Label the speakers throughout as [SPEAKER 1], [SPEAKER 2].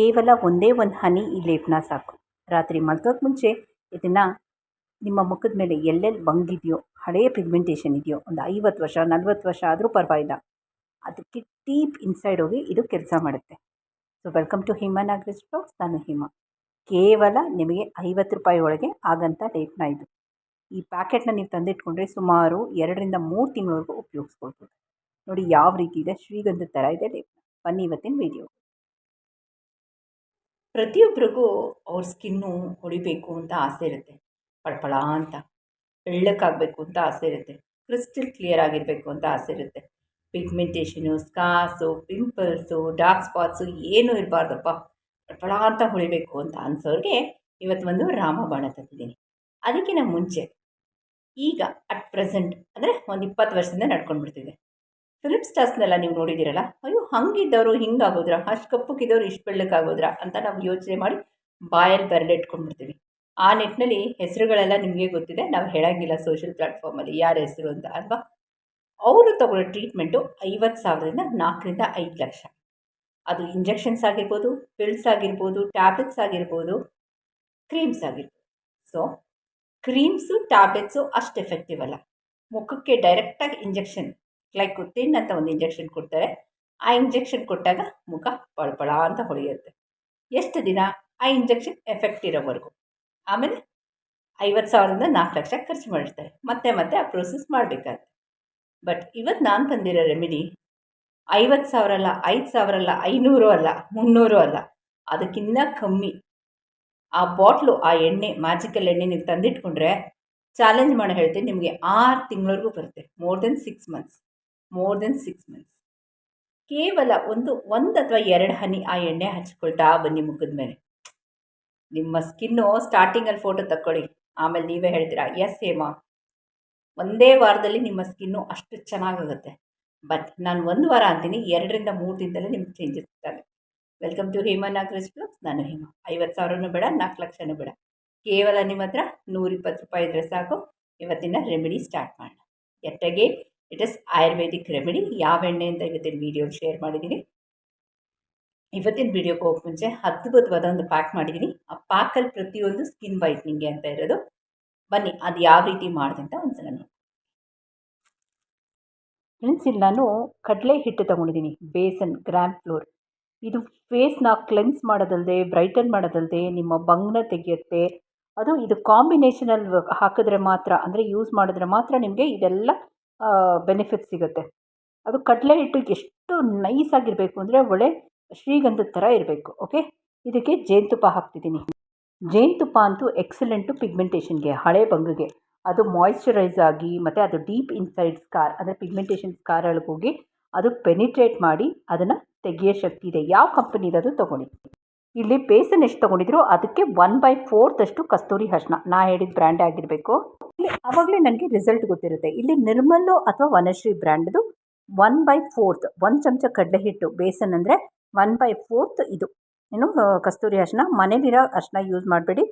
[SPEAKER 1] ಕೇವಲ ಒಂದೇ ಒಂದು ಹನಿ ಈ ಲೇಪನ ಸಾಕು. ರಾತ್ರಿ ಮಲ್ಗೋಕ್ಕೆ ಮುಂಚೆ ಇದನ್ನು ನಿಮ್ಮ ಮುಖದ ಮೇಲೆ ಎಲ್ಲೆಲ್ಲಿ ಬಂಗಿದೆಯೋ ಹಳೆಯ ಪಿಗ್ಮೆಂಟೇಷನ್ ಇದೆಯೋ, ಒಂದು ಐವತ್ತು ವರ್ಷ ನಲ್ವತ್ತು ವರ್ಷ ಆದರೂ ಪರವಾಗಿಲ್ಲ. ಅದಕ್ಕೆ ಡೀಪ್ ಇನ್ಸೈಡ್ ಹೋಗಿ ಇದು ಕೆಲಸ ಮಾಡುತ್ತೆ. ಸೊ ವೆಲ್ಕಮ್ ಟು ಹಿಮ ನಾಗರಾಜ್ ಬ್ಲಾಗ್ಸ್ ನಾನು ಹಿಮ. ಕೇವಲ ನಿಮಗೆ ಐವತ್ತು ರೂಪಾಯಿ ಒಳಗೆ ಆಗಂಥ ಲೇಪನ ಇದು. ಈ ಪ್ಯಾಕೆಟ್ನ ನೀವು ತಂದಿಟ್ಕೊಂಡ್ರೆ ಸುಮಾರು ಎರಡರಿಂದ ಮೂರು ತಿಂಗಳವರೆಗೂ ಉಪಯೋಗಿಸ್ಕೊಳ್ಬೋದು. ನೋಡಿ, ಯಾವ ರೀತಿ ಇದೆ, ಶ್ರೀಗಂಧದ ಥರ ಇದೆ ಲೇಪನ ಬನ್ನಿ ಇವತ್ತಿನ ವೀಡಿಯೋ ಪ್ರತಿಯೊಬ್ಬರಿಗೂ ಅವ್ರ ಸ್ಕಿನ್ನು ಹೊಡಿಬೇಕು ಅಂತ ಆಸೆ ಇರುತ್ತೆ. ಪಳಪಳ ಅಂತ. ಬೆಳ್ಳಕ್ಕಾಗಬೇಕು ಅಂತ ಆಸೆ ಇರುತ್ತೆ. ಕ್ರಿಸ್ಟಲ್ ಕ್ಲಿಯರ್ ಆಗಿರಬೇಕು ಅಂತ ಆಸೆ ಇರುತ್ತೆ. Pigmentation scars pimples, dark spots ಏನೂ ಇರಬಾರ್ದಪ್ಪ. ಪಳಪಳ ಅಂತ ಹೊಳಿಬೇಕು ಅಂತ ಅನ್ಸೋರಿಗೆ ಇವತ್ತು ಒಂದು ರಾಮಬಾಣ ತಂದಿದ್ದೀನಿ ಅದಕ್ಕಿಂತ ಮುಂಚೆ ಈಗ ಅಟ್ ಪ್ರೆಸೆಂಟ್, ಅಂದರೆ ಒಂದು ಇಪ್ಪತ್ತು ವರ್ಷದಿಂದ ನಡ್ಕೊಂಡು ಬಿಡ್ತಿದೆ ಫಿಲಿಪ್ ಸ್ಟಾರ್ಸ್ನೆಲ್ಲ ನೀವು ನೋಡಿದ್ದೀರಲ್ಲ? ಅಯ್ಯೋ, ಹಂಗಿದ್ದವರು ಹಿಂಗಾಗೋದ್ರ ಅಷ್ಟು ಕಪ್ಪಕ್ಕಿದ್ದವರು ಇಷ್ಟು ಬೆಳ್ಳಕ್ಕಾಗೋದ್ರ ಅಂತ ನಾವು ಯೋಚನೆ ಮಾಡಿ ಬಾಯಲ್ಲಿ ಬೆರಳಿಟ್ಕೊಂಡ್ಬಿಡ್ತೀವಿ ಆ ನಿಟ್ಟಿನಲ್ಲಿ ಹೆಸರುಗಳೆಲ್ಲ ನಿಮಗೆ ಗೊತ್ತಿದೆ. ನಾವು ಹೇಳೋಂಗಿಲ್ಲ ಸೋಷಿಯಲ್ ಪ್ಲ್ಯಾಟ್ಫಾರ್ಮಲ್ಲಿ ಯಾರ ಹೆಸರು ಅಂತ, ಅಲ್ವಾ? ಅವರು ತಗೊಳ್ಳೋ ಟ್ರೀಟ್ಮೆಂಟು ಐವತ್ತು ಸಾವಿರದಿಂದ ನಾಲ್ಕರಿಂದ ಐದು ಲಕ್ಷ. ಅದು ಇಂಜೆಕ್ಷನ್ಸ್ ಆಗಿರ್ಬೋದು ಪಿಲ್ಸ್ ಆಗಿರ್ಬೋದು ಟ್ಯಾಬ್ಲೆಟ್ಸ್ ಆಗಿರ್ಬೋದು ಕ್ರೀಮ್ಸ್ ಆಗಿರ್ಬೋದು. ಸೊ ಕ್ರೀಮ್ಸು ಟ್ಯಾಬ್ಲೆಟ್ಸು ಅಷ್ಟು ಎಫೆಕ್ಟಿವ್ ಅಲ್ಲ. ಮುಖಕ್ಕೆ ಡೈರೆಕ್ಟಾಗಿ ಇಂಜೆಕ್ಷನ್ ಲೈಕ್ ತಿನ್ ಅಂತ ಒಂದು ಇಂಜೆಕ್ಷನ್ ಕೊಡ್ತಾರೆ. ಆ ಇಂಜೆಕ್ಷನ್ ಕೊಟ್ಟಾಗ ಮುಖ ಪಳಪಳ ಅಂತ ಹೊಳೆಯುತ್ತೆ. ಎಷ್ಟು ದಿನ? ಆ ಇಂಜೆಕ್ಷನ್ ಎಫೆಕ್ಟ್ ಇರೋವರೆಗೂ. ಆಮೇಲೆ ಐವತ್ತು ಸಾವಿರದಿಂದ ನಾಲ್ಕು ಲಕ್ಷ ಖರ್ಚು ಮಾಡಿರ್ತಾರೆ ಮತ್ತೆ ಮತ್ತೆ ಆ ಪ್ರೋಸೆಸ್ ಮಾಡಬೇಕಾಗುತ್ತೆ. ಬಟ್ ಇವತ್ತು ನಾನು ತಂದಿರೋ ರೆಮಿಡಿ ಐವತ್ತು ಸಾವಿರ ಅಲ್ಲ, ಐದು ಸಾವಿರ ಅಲ್ಲ, ಐನೂರು ಅಲ್ಲ, ಮುನ್ನೂರು ಅಲ್ಲ. ಅದಕ್ಕಿಂತ ಕಮ್ಮಿ. ಆ ಬಾಟ್ಲು ಆ ಎಣ್ಣೆ ಮ್ಯಾಜಿಕಲ್ ಎಣ್ಣೆ ನೀವು ತಂದಿಟ್ಕೊಂಡ್ರೆ ಚಾಲೆಂಜ್ ಮಾಡಿ ಹೇಳ್ತೀನಿ ನಿಮಗೆ ಆರು ತಿಂಗಳವರೆಗೂ ಬರುತ್ತೆ. More than six months more than six months ಕೇವಲ ಒಂದು ಒಂದು ಅಥವಾ ಎರಡು ಹನಿ ಆ ಎಣ್ಣೆ ಹಚ್ಕೊಳ್ತಾ ಬನ್ನಿ ಮುಖದ ಮೇಲೆ. ನಿಮ್ಮ ಸ್ಕಿನ್ನು ಸ್ಟಾರ್ಟಿಂಗಲ್ಲಿ ಫೋಟೋ ತಕ್ಕೊಳ್ಳಿ. ಆಮೇಲೆ ನೀವೇ ಹೇಳ್ತೀರಾ ಎಸ್ ಹೇಮಾ. ಒಂದೇ ವಾರದಲ್ಲಿ ನಿಮ್ಮ ಸ್ಕಿನ್ನು ಅಷ್ಟು ಚೆನ್ನಾಗಾಗುತ್ತೆ. ಬಟ್ ನಾನು ಒಂದು ವಾರ ಅಂತೀನಿ, ಎರಡರಿಂದ ಮೂರು ದಿನದಲ್ಲೇ ನಿಮ್ಗೆ ಚೇಂಜಸ್ ಇರ್ತವೆ welcome to Hema Nagaraj blogs ನಾನು ಹೇಮ. ಐವತ್ತು ಸಾವಿರನೂ ಬೇಡ ನಾಲ್ಕು ಲಕ್ಷನೂ ಬೇಡ. ಕೇವಲ ನಿಮ್ಮ ಹತ್ರ ನೂರಿಪ್ಪತ್ತು ರೂಪಾಯಿ ಇದ್ದರೆ ಸಾಕು. ಇವತ್ತಿನ ರೆಮಿಡಿ ಸ್ಟಾರ್ಟ್ ಮಾಡೋಣ. ಎಟ್ಟಗೆ ಇಟ್ ಇಸ್ ಆಯುರ್ವೇದಿಕ್ ರೆಮಿಡಿ ಯಾವ ಎಣ್ಣೆ ಅಂತ ಇವತ್ತಿನ ವಿಡಿಯೋ ಶೇರ್ ಮಾಡಿದ್ದೀನಿ. ಇವತ್ತಿನ ವಿಡಿಯೋಗೆ ಹೋಗಿ ಮುಂಚೆ ಅದ್ಭುತವಾದ ಒಂದು ಪ್ಯಾಕ್ ಮಾಡಿದ್ದೀನಿ. ಆ ಪ್ಯಾಕಲ್ಲಿ ಪ್ರತಿಯೊಂದು ಸ್ಕಿನ್ ವೈಟ್ನಿಂಗ್ಗೆ ಅಂತ ಇರೋದು. ಬನ್ನಿ, ಅದು ಯಾವ ರೀತಿ ಮಾಡಿದೆ ಅಂತ ಒಂದ್ಸಲ ನೋಡಿ. ಫ್ರೆಂಡ್ಸ್ ಇಲ್ಲಿ ನಾನು ಕಡಲೆ ಹಿಟ್ಟು ತೊಗೊಂಡಿದ್ದೀನಿ. Besan gram flour. ಇದು ಫೇಸ್ನ ಕ್ಲೆನ್ಸ್ ಮಾಡೋದಲ್ಲದೆ ಬ್ರೈಟನ್ ಮಾಡೋದಲ್ಲದೆ ನಿಮ್ಮ ಬಂಗ್ನ ತೆಗೆಯುತ್ತೆ. ಅದು ಇದು ಕಾಂಬಿನೇಷನಲ್ಲಿ ಹಾಕಿದ್ರೆ ಮಾತ್ರ, ಅಂದರೆ ಯೂಸ್ ಮಾಡಿದ್ರೆ ಮಾತ್ರ ನಿಮಗೆ ಇದೆಲ್ಲ ಬೆನಿಫಿಟ್ ಸಿಗುತ್ತೆ. ಅದು ಕಡಲೆ ಹಿಟ್ಟು ಎಷ್ಟು ನೈಸ್ ಆಗಿರಬೇಕು ಅಂದರೆ ಒಳ್ಳೆ ಶ್ರೀಗಂಧದ ಥರ ಇರಬೇಕು ಓಕೆ ಇದಕ್ಕೆ ಜೇನುತುಪ್ಪ ಹಾಕ್ತಿದ್ದೀನಿ. ಜೇನುತುಪ್ಪ ಅಂತೂ ಎಕ್ಸಲೆಂಟು ಪಿಗ್ಮೆಂಟೇಷನ್ಗೆ ಹಳೆ ಬಂಗಿಗೆ. ಅದು ಮಾಯ್ಶ್ಚರೈಸ್ ಆಗಿ, ಮತ್ತು ಅದು ಡೀಪ್ ಇನ್ಸೈಡ್ ಸ್ಕಾರ್ ಅಂದರೆ ಪಿಗ್ಮೆಂಟೇಷನ್ ಸ್ಕಾರೊಳಗೆ ಹೋಗಿ, ಅದು ಪೆನಿಟ್ರೇಟ್ ಮಾಡಿ, ಅದನ್ನು ತೆಗೆಯೋ ಶಕ್ತಿ ಇದೆ. ಯಾವ ಕಂಪನಿದದು ತೊಗೊಳ್ಳಿ. ಇಲ್ಲಿ ಬೇಸನ್ ಎಷ್ಟು ತೊಗೊಂಡಿದ್ರು ಅದಕ್ಕೆ ಒನ್ ಬೈ ಫೋರ್ತಷ್ಟು ಕಸ್ತೂರಿ ಅರ್ಶಿನ. ನಾ ಹೇಳಿದ ಬ್ರ್ಯಾಂಡ್ ಆಗಿರಬೇಕು. ಇಲ್ಲಿ ಆವಾಗಲೇ ನನಗೆ ರಿಸಲ್ಟ್ ಗೊತ್ತಿರುತ್ತೆ. ಇಲ್ಲಿ ನಿರ್ಮಲ್ಲು ಅಥವಾ ವನಶ್ರೀ ಬ್ರ್ಯಾಂಡ್ದು ಒನ್ ಬೈ ಫೋರ್ತ್ ಒಂದು ಚಮಚ ಕಡಲೆ ಹಿಟ್ಟು, ಬೇಸನ್ ಅಂದರೆ ಒನ್ ಬೈ ಫೋರ್ತ್ ಇದು. ಏನು ಕಸ್ತೂರಿ ಅರ್ಶಿನ. ಮನೇಲಿರೋ ಅರ್ಶಿನ ಯೂಸ್ ಮಾಡಬೇಡಿ.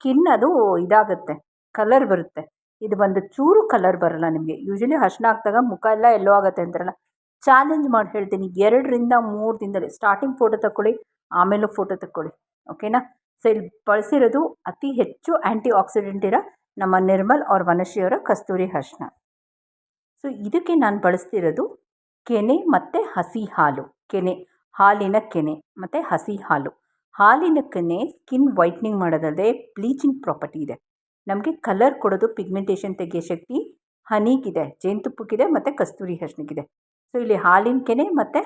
[SPEAKER 1] ಸ್ಕಿನ್ ಅದು ಇದಾಗುತ್ತೆ ಕಲರ್ ಬರುತ್ತೆ. ಇದು ಒಂದು ಚೂರು ಕಲರ್ ಬರಲ್ಲ ನಿಮಗೆ. ಯೂಶಲಿ ಅರ್ಶಿನ ಹಾಕಿದಾಗ ಮುಖ ಎಲ್ಲ ಎಲ್ಲೋ ಆಗುತ್ತೆ ಅಂತಾರಲ್ಲ. ಚಾಲೆಂಜ್ ಮಾಡಿ ಹೇಳ್ತೀನಿ. ಎರಡರಿಂದ ಮೂರು ದಿನದಲ್ಲಿ ಸ್ಟಾರ್ಟಿಂಗ್ ಫೋಟೋ ತಗೊಳ್ಳಿ ಆಮೇಲೂ ಫೋಟೋ ತಕ್ಕೊಳ್ಳಿ ಓಕೆನಾ ಸೊ ಇಲ್ಲಿ ಬಳಸಿರೋದು ಅತಿ ಹೆಚ್ಚು ಆ್ಯಂಟಿ ಆಕ್ಸಿಡೆಂಟ್ ಇರೋ ನಮ್ಮ ನಿರ್ಮಲ್ ಅವ್ರ ವನಶ್ರೀಯವರ ಕಸ್ತೂರಿ ಅರ್ಶಿನ ಸೊ ಇದಕ್ಕೆ ನಾನು ಬಳಸ್ತಿರೋದು ಕೆನೆ ಮತ್ತು ಹಸಿ ಹಾಲು, ಕೆನೆ, ಹಾಲಿನ ಕೆನೆ ಮತ್ತು ಹಸಿ ಹಾಲು. ಹಾಲಿನ ಕೆನೆ ಸ್ಕಿನ್ ವೈಟ್ನಿಂಗ್ ಮಾಡೋದಲ್ಲದೆ ಬ್ಲೀಚಿಂಗ್ ಪ್ರಾಪರ್ಟಿ ಇದೆ. ನಮಗೆ ಕಲರ್ ಕೊಡೋದು ಪಿಗ್ಮೆಂಟೇಷನ್ ತೆಗೆಯೋ ಶಕ್ತಿ ಹನಿಗಿದೆ, ಜೇನುತುಪ್ಪಕ್ಕಿದೆ ಮತ್ತು ಕಸ್ತೂರಿ ಅರ್ಶಿನಕ್ಕಿದೆ ಸೊ ಇಲ್ಲಿ ಹಾಲಿನ ಕೆನೆ ಮತ್ತು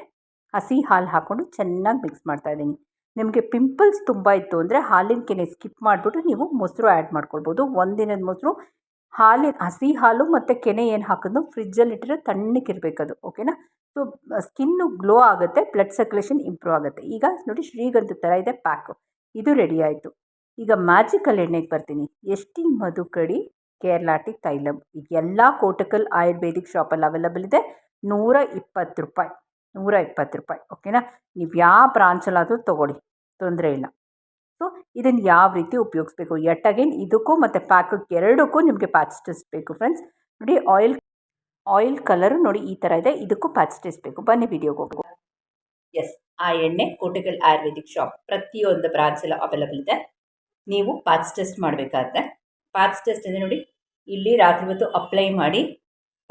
[SPEAKER 1] ಹಸಿ ಹಾಲು ಹಾಕ್ಕೊಂಡು ಚೆನ್ನಾಗಿ ಮಿಕ್ಸ್ ಮಾಡ್ತಾ ಇದ್ದೀನಿ. ನಿಮಗೆ ಪಿಂಪಲ್ಸ್ ತುಂಬ ಇತ್ತು ಅಂದರೆ ಹಾಲಿನ ಕೆನೆ ಸ್ಕಿಪ್ ಮಾಡಿಬಿಟ್ಟು ನೀವು ಮೊಸರು ಆ್ಯಡ್ ಮಾಡ್ಕೊಳ್ಬೋದು. ಒಂದಿನದ ಮೊಸರು, ಹಾಲಿನ ಹಸಿ ಹಾಲು ಮತ್ತು ಕೆನೆ ಏನು ಹಾಕೋದು ಫ್ರಿಜ್ಜಲ್ಲಿ ಇಟ್ಟರೆ ತಣ್ಣಕ್ಕಿರಬೇಕದು ಓಕೆನಾ ಸೊ ಸ್ಕಿನ್ನು ಗ್ಲೋ ಆಗುತ್ತೆ ಬ್ಲಡ್ ಸರ್ಕ್ಯುಲೇಷನ್ ಇಂಪ್ರೂವ್ ಆಗುತ್ತೆ. ಈಗ ನೋಡಿ ಶ್ರೀಗಂಧ ಥರ ಇದೆ ಪ್ಯಾಕು ಇದು ರೆಡಿ ಆಯಿತು. ಈಗ ಮ್ಯಾಜಿಕಲ್ ಎಣ್ಣೆಗೆ ಬರ್ತೀನಿ. ಎಷ್ಟಿ ಮಧುಕಡಿ ಕೇರಳಾಟಿ ತೈಲಂ ಎಲ್ಲ ಕೋಟಕಲ್ ಆಯುರ್ವೇದಿಕ್ ಶಾಪಲ್ಲಿ ಅವೈಲಬಲ್ ಇದೆ. ನೂರ ಇಪ್ಪತ್ತು ರೂಪಾಯಿ. ನೂರ ಇಪ್ಪತ್ತು ರೂಪಾಯಿ ಓಕೆನಾ ನೀವು ಯಾವ ಬ್ರಾಂಚಲ್ಲಾದರೂ ತೊಗೊಳ್ಳಿ, ತೊಂದರೆ ಇಲ್ಲ. ಸೊ ಇದನ್ನು ಯಾವ ರೀತಿ ಉಪಯೋಗಿಸ್ಬೇಕು? ಎಟ್ ಅಗೇನ್ ಇದಕ್ಕೂ ಮತ್ತು ಪ್ಯಾಕಕ್ಕೆ ಎರಡಕ್ಕೂ ನಿಮಗೆ ಪ್ಯಾಚ್ ಟೆಸ್ಟ್ ಬೇಕು ಫ್ರೆಂಡ್ಸ್ ನೋಡಿ ಆಯಿಲ್ ಆಯಿಲ್ ಕಲರು ನೋಡಿ ಈ ಥರ ಇದೆ. ಇದಕ್ಕೂ ಪ್ಯಾಚ್ ಟೆಸ್ಟ್ ಬೇಕು. ಬನ್ನಿ ವಿಡಿಯೋಗೆ ಹೋಗು ಎಸ್ ಆ ಎಣ್ಣೆ ಕೋಟೆಗಲ್ ಆಯುರ್ವೇದಿಕ್ ಶಾಪ್ ಪ್ರತಿಯೊಂದು ಬ್ರಾಂಚಲ್ಲೂ ಅವೈಲಬಲ್ ಇದೆ. ನೀವು ಪ್ಯಾಚ್ ಟೆಸ್ಟ್ ಮಾಡಬೇಕಾದ್ರೆ ಪ್ಯಾಚ್ ಟೆಸ್ಟ್ ಅಂದರೆ ನೋಡಿ, ಇಲ್ಲಿ ರಾತ್ರಿ ಹೊತ್ತು ಅಪ್ಲೈ ಮಾಡಿ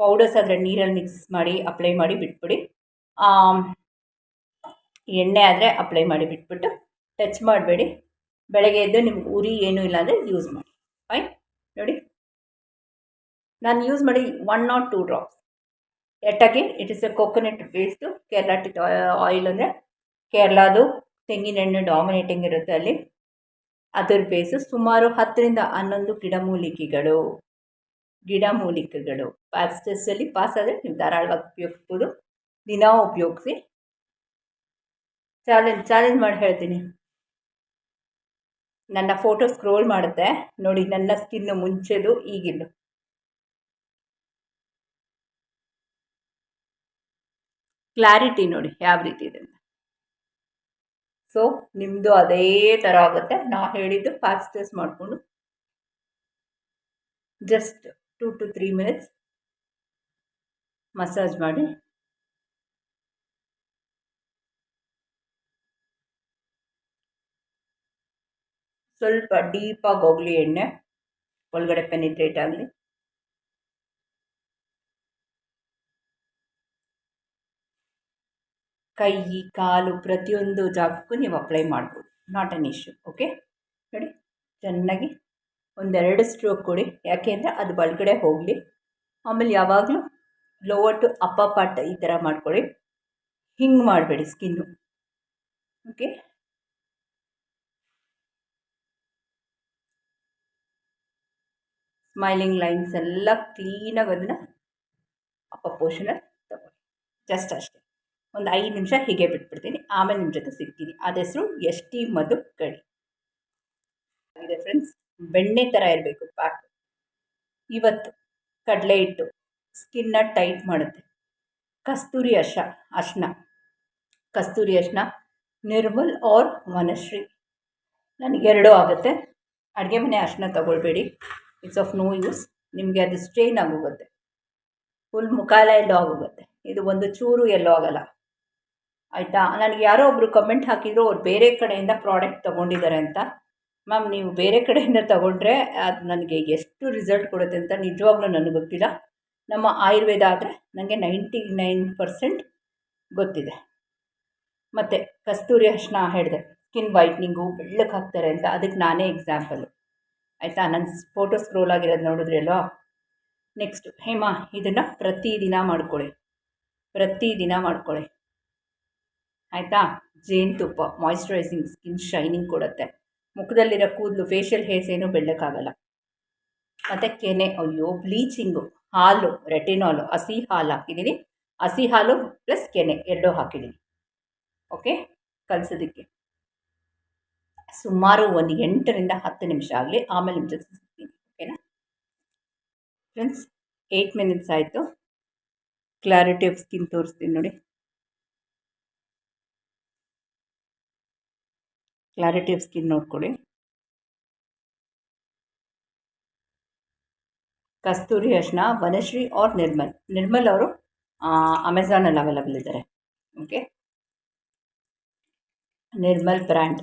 [SPEAKER 1] ಪೌಡರ್ಸ್ ಆದರೆ ನೀರಲ್ಲಿ ಮಿಕ್ಸ್ ಮಾಡಿ ಅಪ್ಲೈ ಮಾಡಿ ಬಿಟ್ಬಿಡಿ. ಎಣ್ಣೆ ಆದರೆ ಅಪ್ಲೈ ಮಾಡಿ ಬಿಟ್ಬಿಟ್ಟು ಟಚ್ ಮಾಡಬೇಡಿ. ಬೆಳಗ್ಗೆ ಎದ್ದು ನಿಮ್ಗೆ ಉರಿ ಏನೂ ಇಲ್ಲ ಅಂದರೆ ಯೂಸ್ ಮಾಡಿ. ಫೈನ್ ನೋಡಿ. ನಾನು ಯೂಸ್ ಮಾಡಿ one not two drops ಎಟ್ಟಾಗಿ it is a coconut based Kerala T oil ಅಂದರೆ ಕೇರಳದು ತೆಂಗಿನೆಣ್ಣೆ ಡಾಮಿನೇಟಿಂಗ್ ಇರುತ್ತೆ ಅಲ್ಲಿ. ಅದರ ಬೇಸು ಸುಮಾರು ಹತ್ತರಿಂದ ಹನ್ನೊಂದು ಗಿಡಮೂಲಿಕೆಗಳು. ಗಿಡಮೂಲಿಕೆಗಳು. ಪಾಸ್ ಟೆಸ್ಟಲ್ಲಿ ಪಾಸ್ ಆದರೆ ನೀವು ಧಾರಾಳವಾಗಿ ಉಪಯೋಗಿಸ್ಬೋದು. ದಿನ ಉಪಯೋಗಿಸಿ. ಚಾಲೆಂಜ್ ಚಾಲೆಂಜ್ ಮಾಡಿ ಹೇಳ್ತೀನಿ. ನನ್ನ ಫೋಟೋ ಸ್ಕ್ರೋಲ್ ಮಾಡುತ್ತೆ. ನೋಡಿ, ನನ್ನ ಸ್ಕಿನ್ನು ಮುಂಚೆದು ಈಗಿಂದು. ಕ್ಲಾರಿಟಿ ನೋಡಿ, ಯಾವ ರೀತಿ ಇದೆ ಸೊ ನಿಮ್ಮದು ಅದೇ ಥರ ಆಗುತ್ತೆ. ನಾ ಹೇಳಿದ್ದು ಫಾಸ್ಟ್ ಟೆಸ್ಟ್ ಮಾಡಿಕೊಂಡು. Just two to three minutes massage ಮಾಡಿ. ಸ್ವಲ್ಪ ಡೀಪಾಗಿ ಹೋಗಲಿ ಎಣ್ಣೆ, ಒಳಗಡೆ ಪೆನಿಟ್ರೇಟ್ ಆಗಲಿ. ಕೈ, ಕಾಲು ಪ್ರತಿಯೊಂದು ಜಾಗಕ್ಕೂ ನೀವು ಅಪ್ಲೈ ಮಾಡ್ಬೋದು. ನಾಟ್ ಅನ್ ಇಶ್ಯೂ ಓಕೆ ನೋಡಿ, ಚೆನ್ನಾಗಿ ಒಂದೆರಡು ಸ್ಟ್ರೋಕ್ ಕೊಡಿ. ಯಾಕೆ ಅಂದರೆ ಅದು ಒಳಗಡೆ ಹೋಗಲಿ. ಆಮೇಲೆ ಯಾವಾಗಲೂ ಲೋವರ್ ಟು ಅಪ್ಪ ಪಾರ್ಟ್ ಈ ಥರ ಮಾಡ್ಕೊಳ್ಳಿ. ಹಿಂಗೆ ಮಾಡಬೇಡಿ ಸ್ಕಿನ್ನು ಓಕೆ ಸ್ಮೈಲಿಂಗ್ ಲೈನ್ಸ್ ಎಲ್ಲ ಕ್ಲೀನಾಗಿ ಅದನ್ನು ಅಪ್ಪ ತಗೊಳ್ಳಿ. ಜಸ್ಟ್ ಅಷ್ಟೇ. ಒಂದು ಐದು ನಿಮಿಷ ಹೀಗೆ ಬಿಟ್ಬಿಡ್ತೀನಿ. ಆಮೇಲೆ ನಿಮ್ಮ ಜೊತೆ ಸಿಗ್ತೀನಿ. ಅದ ಹೆಸರು ಎಸ್ ಟಿ ಮಧು ಕಡಿ ಇದೆ ಫ್ರೆಂಡ್ಸ್ ಬೆಣ್ಣೆ ಥರ ಇರಬೇಕು ಪ್ಯಾಕ್ ಇವತ್ತು ಕಡಲೆ ಹಿಟ್ಟು ಸ್ಕಿನ್ನ ಟೈಟ್ ಮಾಡುತ್ತೆ. ಕಸ್ತೂರಿ ಅಶ ಅಶ್ನ ಕಸ್ತೂರಿ ಅಶ್ನ ನಿರ್ಮಲ್ ಆರ್ ವನಶ್ರೀ. ನನಗೆರಡೂ ಆಗುತ್ತೆ. ಅಡುಗೆ ಮನೆ ಅಶ್ನ ತಗೊಳ್ಬೇಡಿ. ಇಟ್ಸ್ ಆಫ್ ನೋ ಯೂಸ್ ನಿಮಗೆ ಅದು ಸ್ಟ್ರೈನ್ ಆಗೋಗುತ್ತೆ. ಫುಲ್ ಮುಖ ಎಲ್ಲ ಎಲ್ಲೋ ಆಗೋಗುತ್ತೆ. ಇದು ಒಂದು ಚೂರು ಎಲ್ಲೋ ಆಗಲ್ಲ. ಆಯಿತಾ? ನನಗೆ ಯಾರೋ ಒಬ್ಬರು ಕಮೆಂಟ್ ಹಾಕಿದ್ರು, ಅವ್ರು ಬೇರೆ ಕಡೆಯಿಂದ ಪ್ರಾಡಕ್ಟ್ ತೊಗೊಂಡಿದ್ದಾರೆ ಅಂತ. ಮ್ಯಾಮ್ ನೀವು ಬೇರೆ ಕಡೆಯಿಂದ ತೊಗೊಂಡ್ರೆ ಅದು ನನಗೆ ಎಷ್ಟು ರಿಸಲ್ಟ್ ಕೊಡುತ್ತೆ ಅಂತ ನಿಜವಾಗ್ಲೂ ನನಗೆ ಗೊತ್ತಿಲ್ಲ. ನಮ್ಮ ಆಯುರ್ವೇದ ಆದರೆ ನನಗೆ ನೈಂಟಿ ನೈನ್ ಪರ್ಸೆಂಟ್ ಗೊತ್ತಿದೆ. ಮತ್ತು ಕಸ್ತೂರಿ ಅರ್ಶಿನ ಹೇಳಿದೆ. ಸ್ಕಿನ್ ವೈಟ್ನಿಂಗು ಬೆಳ್ಳಕ್ಕೆ ಹಾಕ್ತಾರೆ ಅಂತ. ಅದಕ್ಕೆ ನಾನೇ ಎಕ್ಸಾಂಪಲ್ಲು ಆಯಿತಾ? ನನ್ನ ಫೋಟೋ ಸ್ಕ್ರೋಲ್ ಆಗಿರೋದು ನೋಡಿದ್ರಿ ಅಲ್ವಾ? ನೆಕ್ಸ್ಟು ಹೇಮಾ, ಇದನ್ನು ಪ್ರತಿದಿನ ಮಾಡ್ಕೊಳ್ಳಿ ಪ್ರತಿದಿನ ಮಾಡ್ಕೊಳ್ಳಿ ಆಯಿತಾ? ಜೇನುತುಪ್ಪ ಮಾಯಿಶ್ಚರೈಸಿಂಗ್ ಸ್ಕಿನ್ ಶೈನಿಂಗ್ ಕೊಡುತ್ತೆ. ಮುಖದಲ್ಲಿರೋ ಕೂದಲು ಫೇಶಿಯಲ್ ಹೇರ್ಸ್ ಏನೂ ಬೆಳ್ಳಕ್ಕಾಗಲ್ಲ. ಮತ್ತು ಕೆನೆ, ಅಯ್ಯೋ ಬ್ಲೀಚಿಂಗು ಹಾಲು ರೆಟಿನಾಲು ಹಸಿ ಹಾಲು ಹಾಕಿದ್ದೀನಿ ಹಸಿ ಹಾಲು ಪ್ಲಸ್ ಕೆನೆ, ಎರಡೂ ಹಾಕಿದ್ದೀನಿ ಓಕೆ ಕಲಸೋದಕ್ಕೆ. ಸುಮಾರು ಒಂದು ಎಂಟರಿಂದ ಹತ್ತು ನಿಮಿಷ ಆಗಲಿ, ಆಮೇಲೆ ನಿಮ್ಮ ಜೊತೆ ಓಕೆನಾ ಫ್ರೆಂಡ್ಸ್ ಏಯ್ಟ್ ಮಿನಿಟ್ಸ್ ಆಯಿತು. ಕ್ಲಾರಿಟಿ ಆಫ್ ಸ್ಕಿನ್ ತೋರಿಸ್ತೀನಿ ನೋಡಿ. ಕ್ಲಾರಿಟಿ ಆಫ್ ಸ್ಕಿನ್ ನೋಡ್ಕೊಳ್ಳಿ ಕಸ್ತೂರಿ ಅಶ್ನ ವನಶ್ರೀ ಆರ್ ನಿರ್ಮಲ್. ನಿರ್ಮಲ್ ಅವರು ಅಮೆಝಾನಲ್ಲಿ ಅವೈಲಬಲ್ ಇದ್ದಾರೆ ಓಕೆ ನಿರ್ಮಲ್ ಬ್ರ್ಯಾಂಡ್.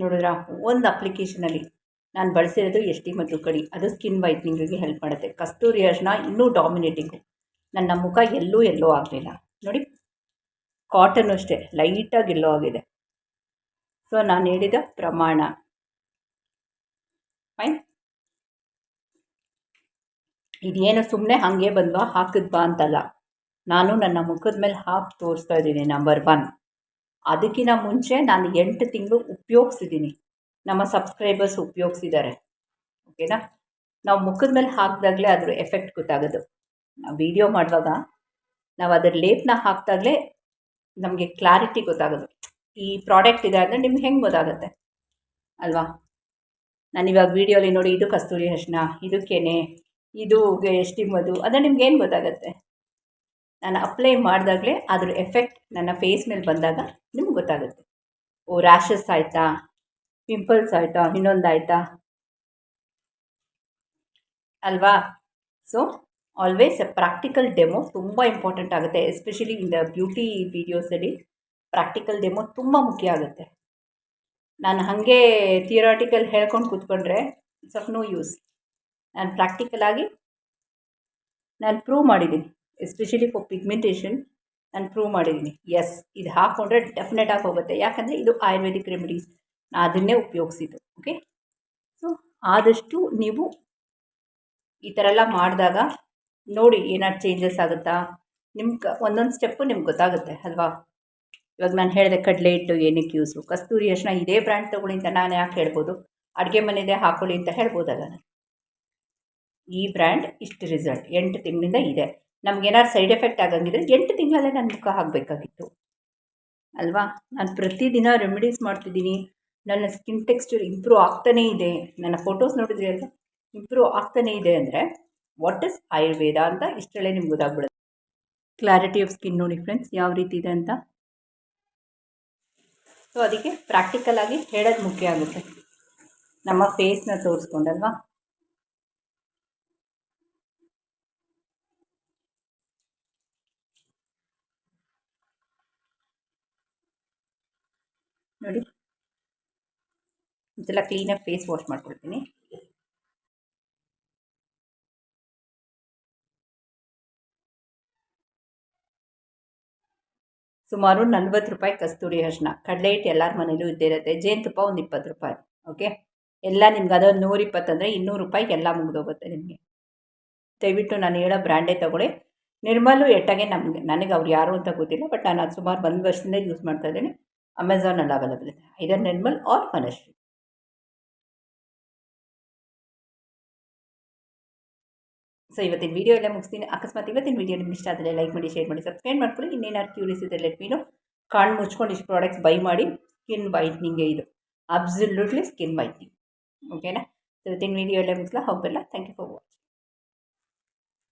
[SPEAKER 1] ನೋಡಿದ್ರಾ ಒಂದು ಅಪ್ಲಿಕೇಶನಲ್ಲಿ ನಾನು ಬಳಸಿರೋದು ಎಸ್ ಟಿ ಮತ್ತು ಕಡಿ. ಅದು ಸ್ಕಿನ್ ವೈಟ್ನಿಂಗಿಗೆ ಹೆಲ್ಪ್ ಮಾಡುತ್ತೆ. ಕಸ್ತೂರಿ ಅರ್ಶನ ಇನ್ನೂ ಡಾಮಿನೇಟಿಂಗು ನನ್ನ ಮುಖ ಎಲ್ಲೂ ಎಲ್ಲೋ ಆಗಲಿಲ್ಲ. ನೋಡಿ ಕಾಟನ್ ಅಷ್ಟೇ ಲೈಟಾಗಿ ಎಲ್ಲೋ ಆಗಿದೆ. ಸೊ ನಾನು ಹೇಳಿದ ಪ್ರಮಾಣ. ಫೈನ್ ಇದೇನು ಸುಮ್ಮನೆ ಹಾಗೆ ಬಂದ್ವಾ ಹಾಕಿದ್ವಾ ಅಂತಲ್ಲ. ನಾನು ನನ್ನ ಮುಖದ ಮೇಲೆ ಹಾಕಿ ತೋರಿಸ್ತಾ ಇದ್ದೀನಿ ನಂಬರ್ ಒನ್ ಅದಕ್ಕಿಂತ ಮುಂಚೆ ನಾನು ಎಂಟು ತಿಂಗಳು ಉಪಯೋಗಿಸಿದ್ದೀನಿ ನಮ್ಮ ಸಬ್ಸ್ಕ್ರೈಬರ್ಸ್ ಉಪಯೋಗಿಸಿದ್ದಾರೆ ಓಕೆನಾ? ನಾವು ಮುಖದ ಮೇಲೆ ಹಾಕಿದಾಗಲೇ ಅದ್ರ ಎಫೆಕ್ಟ್ ಗೊತ್ತಾಗೋದು. ನಾವು ವೀಡಿಯೋ ಮಾಡುವಾಗ ನಾವು ಅದರ ಲೇಪನ ಹಾಕಿದಾಗಲೇ ನಮಗೆ ಕ್ಲಾರಿಟಿ ಗೊತ್ತಾಗೋದು. ಈ ಪ್ರಾಡಕ್ಟ್ ಇದೆ ಅಂದರೆ ನಿಮ್ಗೆ ಹೆಂಗೆ ಗೊತ್ತಾಗುತ್ತೆ? ಅಲ್ವಾ? ನಾನಿವಾಗ ವೀಡಿಯೋಲಿ ನೋಡಿ ಇದು ಕಸ್ತೂರಿ ಅರ್ಶಿನ, ಇದು ಕೆನೆ, ಇದು ಮಧು ಅಂದರೆ ನಿಮ್ಗೆ ಏನು ಗೊತ್ತಾಗುತ್ತೆ? ನಾನು ಅಪ್ಲೈ ಮಾಡಿದಾಗಲೇ ಅದ್ರ ಎಫೆಕ್ಟ್ ನನ್ನ ಫೇಸ್ ಮೇಲೆ ಬಂದಾಗ ನಿಮ್ಗೆ ಗೊತ್ತಾಗುತ್ತೆ. ಓ ರ್ಯಾಷಸ್ ಆಯಿತಾ? ಪಿಂಪಲ್ಸ್ ಆಯಿತಾ? ಇನ್ನೊಂದು ಆಯಿತಾ ಅಲ್ವಾ ಸೊ ಆಲ್ವೇಸ್ ಪ್ರಾಕ್ಟಿಕಲ್ ಡೆಮೋ ತುಂಬ ಇಂಪಾರ್ಟೆಂಟ್ ಆಗುತ್ತೆ. ಎಸ್ಪೆಷಲಿ ಇನ್ ದ ಬ್ಯೂಟಿ ವೀಡಿಯೋಸಲ್ಲಿ ಪ್ರಾಕ್ಟಿಕಲ್ ಡೆಮೋ ತುಂಬ ಮುಖ್ಯ ಆಗುತ್ತೆ. ನಾನು ಹಾಗೆ ಥಿಯರಾಟಿಕಲ್ ಹೇಳ್ಕೊಂಡು ಕೂತ್ಕೊಂಡ್ರೆ ಇಟ್ಸ್ ಆಫ್ ನೋ ಯೂಸ್ ನಾನು ಪ್ರಾಕ್ಟಿಕಲಾಗಿ ನಾನು ಪ್ರೂವ್ ಮಾಡಿದ್ದೀನಿ ಎಸ್ಪೆಷಲಿ ಫಾರ್ ಪಿಗ್ಮೆಂಟೇಷನ್ ನಾನು ಪ್ರೂವ್ ಮಾಡಿದ್ದೀನಿ. ಎಸ್ ಇದು ಹಾಕ್ಕೊಂಡ್ರೆ ಡೆಫಿನೆಟಾಗಿ ಹೋಗುತ್ತೆ. ಯಾಕಂದರೆ ಇದು ಆಯುರ್ವೇದಿಕ್ ರೆಮಿಡೀಸ್ ನಾನು ಅದನ್ನೇ ಉಪಯೋಗಿಸಿದ್ದು. ಓಕೆ ಸೊ ಆದಷ್ಟು ನೀವು ಈ ಥರ ಎಲ್ಲ ಮಾಡಿದಾಗ ನೋಡಿ ಏನಾದ್ರು ಚೇಂಜಸ್ ಆಗುತ್ತಾ? ನಿಮ್ಗೆ ಒಂದೊಂದು ಸ್ಟೆಪ್ಪು ನಿಮ್ಗೆ ಗೊತ್ತಾಗುತ್ತೆ ಅಲ್ವಾ? ಇವಾಗ ನಾನು ಹೇಳಿದೆ ಕಡಲೆ ಹಿಟ್ಟು ಏನಕ್ಕೆ ಯೂಸು ಕಸ್ತೂರಿ ಅರಿಶಿನ ಇದೇ ಬ್ರ್ಯಾಂಡ್ ತೊಗೊಳ್ಳಿ ಅಂತ ನಾನು ಯಾಕೆ ಹೇಳ್ಬೋದು? ಅಡುಗೆ ಮನೆಯದೇ ಹಾಕೊಳ್ಳಿ ಅಂತ ಹೇಳ್ಬೋದಲ್ಲ ನಾನು. ಈ ಬ್ರ್ಯಾಂಡ್ ಇಷ್ಟು ರಿಸಲ್ಟ್ ಎಂಟು ತಿಂಗಳಿಂದ ಇದೆ. ನಮ್ಗೇನಾದ್ರು ಸೈಡ್ ಎಫೆಕ್ಟ್ ಆಗಂಗಿದ್ರೆ ಎಂಟು ತಿಂಗಳಲ್ಲೇ ನನ್ನ ಮುಖ ಆಗಬೇಕಾಗಿತ್ತು ಅಲ್ವಾ? ನಾನು ಪ್ರತಿದಿನ ರೆಮಿಡೀಸ್ ಮಾಡ್ತಿದ್ದೀನಿ. ನನ್ನ ಸ್ಕಿನ್ ಟೆಕ್ಸ್ಚರ್ ಇಂಪ್ರೂವ್ ಆಗ್ತಾನೇ ಇದೆ. ನನ್ನ ಫೋಟೋಸ್ ನೋಡಿದ್ರಿ ಅಲ್ವಾ ಇಂಪ್ರೂವ್ ಆಗ್ತಾನೇ ಇದೆ ಅಂದರೆ ವಾಟ್ ಇಸ್ ಆಯುರ್ವೇದ ಅಂತ ಇಷ್ಟರಲ್ಲೇ ನಿಮ್ಗೆ ಗೊತ್ತಾಗ್ಬಿಡುತ್ತೆ. ಕ್ಲಾರಿಟಿ ಆಫ್ ಸ್ಕಿನ್ ನೋಡಿ ಫ್ರೆಂಡ್ಸ್ ಯಾವ ರೀತಿ ಇದೆ ಅಂತ? ಸೊ ಅದಕ್ಕೆ ಪ್ರಾಕ್ಟಿಕಲ್ ಆಗಿ ಹೇಳೋದು ಮುಖ್ಯ ಆಗುತ್ತೆ. ನಮ್ಮ ಫೇಸ್ನ ತೋರಿಸ್ಕೊಂಡಲ್ವಾ ನೋಡಿ ಒಂದ್ಸಲ ಕ್ಲೀನಾಗಿ ಫೇಸ್ ವಾಶ್ ಮಾಡ್ಕೊಳ್ತೀನಿ. ಸುಮಾರು ನಲ್ವತ್ತು ರೂಪಾಯಿ ಕಸ್ತೂರಿ ಅರ್ಶಿನ. ಕಡಲೆ ಹಿಟ್ಟು ಎಲ್ಲರ ಮನೇಲೂ ಇದ್ದೇ ಇರುತ್ತೆ. ಜೇನುತುಪ್ಪ ಒಂದು ಇಪ್ಪತ್ತು ರೂಪಾಯಿ ಓಕೆ ಎಲ್ಲ ನಿಮ್ಗೆ ಅದೊಂದು ನೂರಿಪ್ಪತ್ತಂದರೆ ಇನ್ನೂರು ರೂಪಾಯಿಗೆ ಎಲ್ಲ ಮುಗಿದೋಗುತ್ತೆ ನಿಮಗೆ. ದಯವಿಟ್ಟು ನಾನು ಹೇಳೋ ಬ್ರ್ಯಾಂಡೇ ತೊಗೊಳ್ಳಿ. ನಿರ್ಮಲು ಎಟ್ಟಾಗೆ ನಮಗೆ, ನನಗೆ ಅವ್ರು ಯಾರು ಅಂತ ಗೊತ್ತಿಲ್ಲ ಬಟ್ ನಾನು ಅದು ಸುಮಾರು ಒಂದು ವರ್ಷದಿಂದ ಯೂಸ್ ಮಾಡ್ತಾ ಇದ್ದೀನಿ. ಅಮೆಝಾನಲ್ಲಿ ಅವೈಲಬಲ್ ಇದೆ. Either Nirmal or Manashree. So ಇವತ್ತಿನ ವೀಡಿಯೋ ಎಲ್ಲ ಮುಗಿಸ್ತೀನಿ. ಅಕಸ್ಮಾತ್ ಇವತ್ತಿನ ವೀಡಿಯೋ ನಿಮ್ಗೆ ಇಷ್ಟ ಆದರೆ ಲೈಕ್ ಮಾಡಿ ಶೇರ್ ಮಾಡಿ ಸಬ್ಸ್ಕ್ರೈಬ್ ಮಾಡ್ಕೊಳ್ಳಿ. ಇನ್ನೇನಾದ್ರು ಕ್ಯೂರಿಯಸ್ ಇದೆ ಲೆಟ್ ಮೀನು ಕಾಣ್ ಮುಚ್ಕೊಂಡು ಇಷ್ಟು ಪ್ರಾಡಕ್ಟ್ಸ್ ಬೈ ಮಾಡಿ ಸ್ಕಿನ್ ವೈಟ್ನಿಂಗೇ ಇದು. ಅಬ್ಸಲ್ಯೂಟ್ಲಿ ಸ್ಕಿನ್ ವೈಟ್ನಿಂಗ್ ಓಕೆನಾ ಇವತ್ತಿನ ವೀಡಿಯೋ ಎಲ್ಲ ಮುಗಿಸ್ಲಾ? ಹೋಗಲ್ಲ ಥ್ಯಾಂಕ್ ಯು